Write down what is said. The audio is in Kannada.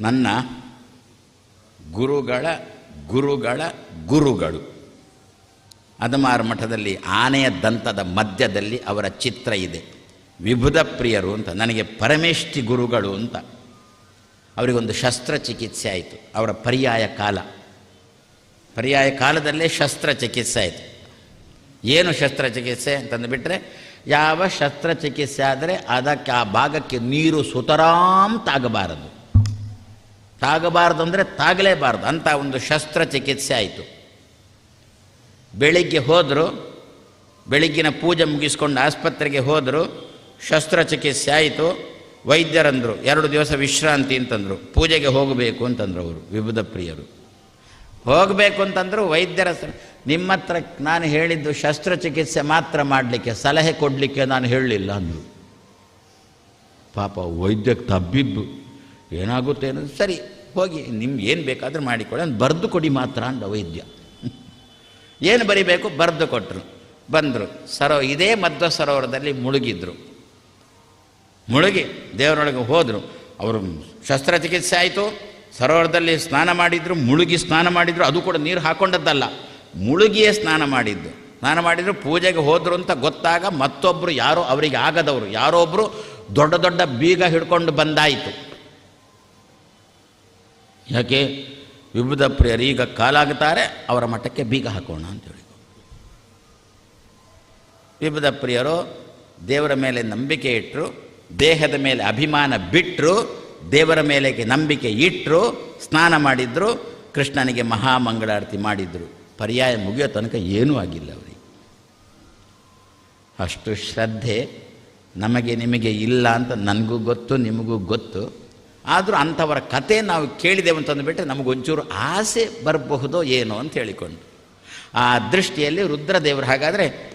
ನನ್ನ ಗುರುಗಳ ಗುರುಗಳ ಗುರುಗಳು. ಅದಮಾರು ಮಠದಲ್ಲಿ ಆನೆಯ ದಂತದ ಮಧ್ಯದಲ್ಲಿ ಅವರ ಚಿತ್ರ ಇದೆ. ವಿಭುದ ಪ್ರಿಯರು ಅಂತ, ನನಗೆ ಪರಮೇಷ್ಠಿ ಗುರುಗಳು ಅಂತ. ಅವರಿಗೊಂದು ಶಸ್ತ್ರಚಿಕಿತ್ಸೆ ಆಯಿತು, ಅವರ ಪರ್ಯಾಯ ಕಾಲ. ಪರ್ಯಾಯ ಕಾಲದಲ್ಲೇ ಶಸ್ತ್ರಚಿಕಿತ್ಸೆ ಆಯಿತು. ಏನು ಶಸ್ತ್ರಚಿಕಿತ್ಸೆ ಅಂತಂದು ಬಿಟ್ಟರೆ ಯಾವ ಶಸ್ತ್ರಚಿಕಿತ್ಸೆ ಆದರೆ ಅದಕ್ಕೆ ಆ ಭಾಗಕ್ಕೆ ನೀರು ಸುತರಾಂ ತಾಗಬಾರದು ಅಂದರೆ ತಾಗಲೇಬಾರ್ದು. ಅಂತ ಒಂದು ಶಸ್ತ್ರಚಿಕಿತ್ಸೆ ಆಯಿತು. ಬೆಳಿಗ್ಗೆ ಹೋದರು, ಬೆಳಿಗ್ಗಿನ ಪೂಜೆ ಮುಗಿಸ್ಕೊಂಡು ಆಸ್ಪತ್ರೆಗೆ ಹೋದರು ಶಸ್ತ್ರಚಿಕಿತ್ಸೆ ಆಯಿತು. ವೈದ್ಯರಂದರು, ಎರಡು ದಿವಸ ವಿಶ್ರಾಂತಿ ಅಂತಂದರು. ಪೂಜೆಗೆ ಹೋಗಬೇಕು ಅಂತಂದರು ಅವರು ವಿಭುಧ ಪ್ರಿಯರು. ಹೋಗಬೇಕು ಅಂತಂದರು ವೈದ್ಯರ ನಿಮ್ಮ ಹತ್ರ ನಾನು ಹೇಳಿದ್ದು ಶಸ್ತ್ರಚಿಕಿತ್ಸೆ ಮಾತ್ರ ಮಾಡಲಿಕ್ಕೆ, ಸಲಹೆ ಕೊಡಲಿಕ್ಕೆ ನಾನು ಹೇಳಲಿಲ್ಲ ಅಂದರು. ಪಾಪ ವೈದ್ಯಕ್ಕೆ ತಬ್ಬಿಬ್ಬು ಏನಾಗುತ್ತೆ ಅನ್ನೋದು ಸರಿ, ಹೋಗಿ ನಿಮ್ಗೆ ಏನು ಬೇಕಾದರೂ ಮಾಡಿಕೊಡಿ ಅಂತ ಬರೆದು ಕೊಡಿ ಮಾತ್ರ ಅಂದ ವೈದ್ಯ. ಏನು ಬರಿಬೇಕು? ಬರೆದು ಕೊಟ್ಟರು ಬಂದರು. ಸರೋ, ಇದೇ ಮಧ್ವ ಸರೋವರದಲ್ಲಿ ಮುಳುಗಿದ್ರು. ಮುಳುಗಿ ದೇವರೊಳಗೆ ಹೋದರು. ಅವರು ಶಸ್ತ್ರಚಿಕಿತ್ಸೆ ಆಯಿತು. ಸರೋವರದಲ್ಲಿ ಸ್ನಾನ ಮಾಡಿದ್ರು, ಮುಳುಗಿ ಸ್ನಾನ ಮಾಡಿದ್ರು. ಅದು ಕೂಡ ನೀರು ಹಾಕೊಂಡದ್ದಲ್ಲ. ಮುಳುಗಿಯೇ ಸ್ನಾನ ಮಾಡಿದ್ದು. ಸ್ನಾನ ಮಾಡಿದ್ರು, ಪೂಜೆಗೆ ಹೋದರು ಅಂತ ಗೊತ್ತಾಗ ಮತ್ತೊಬ್ಬರು ಯಾರೋ, ಅವರಿಗೆ ಆಗದವರು. ಯಾರೋ ಒಬ್ಬರು ದೊಡ್ಡ ದೊಡ್ಡ ಬೀಗ ಹಿಡ್ಕೊಂಡು ಬಂದಾಯಿತು. ಯಾಕೆ? ವಿಭುಧ ಪ್ರಿಯರು ಈಗ ಕಾಲಾಗುತ್ತಾರೆ, ಅವರ ಮಠಕ್ಕೆ ಬೀಗ ಹಾಕೋಣ ಅಂತೇಳಿ ವಿಭುಧ ಪ್ರಿಯರು ದೇವರ ಮೇಲೆ ನಂಬಿಕೆ ಇಟ್ಟರು ದೇಹದ ಮೇಲೆ ಅಭಿಮಾನ ಬಿಟ್ಟರು ದೇವರ ಮೇಲೆ ನಂಬಿಕೆ ಇಟ್ಟರು ಸ್ನಾನ ಮಾಡಿದ್ರು, ಕೃಷ್ಣನಿಗೆ ಮಹಾಮಂಗಳಾರತಿ ಮಾಡಿದ್ರು. ಪರ್ಯಾಯ ಮುಗಿಯೋ ತನಕ ಏನೂ ಆಗಿಲ್ಲ ಅವರಿಗೆ. ಅಷ್ಟು ಶ್ರದ್ಧೆ ನಮಗೆ ನಿಮಗೆ ಇಲ್ಲ ಅಂತ ನನಗೂ ಗೊತ್ತು, ನಿಮಗೂ ಗೊತ್ತು. ಆದರೂ ಅಂಥವರ ಕತೆ ನಾವು ಕೇಳಿದೆವು ಅಂತಂದುಬಿಟ್ರೆ ನಮಗೊಂಚೂರು ಆಸೆ ಬರಬಹುದೋ ಏನೋ ಅಂತ ಹೇಳಿಕೊಂಡು. ಆ ದೃಷ್ಟಿಯಲ್ಲಿ ರುದ್ರದೇವರು ಹಾಗಾದರೆ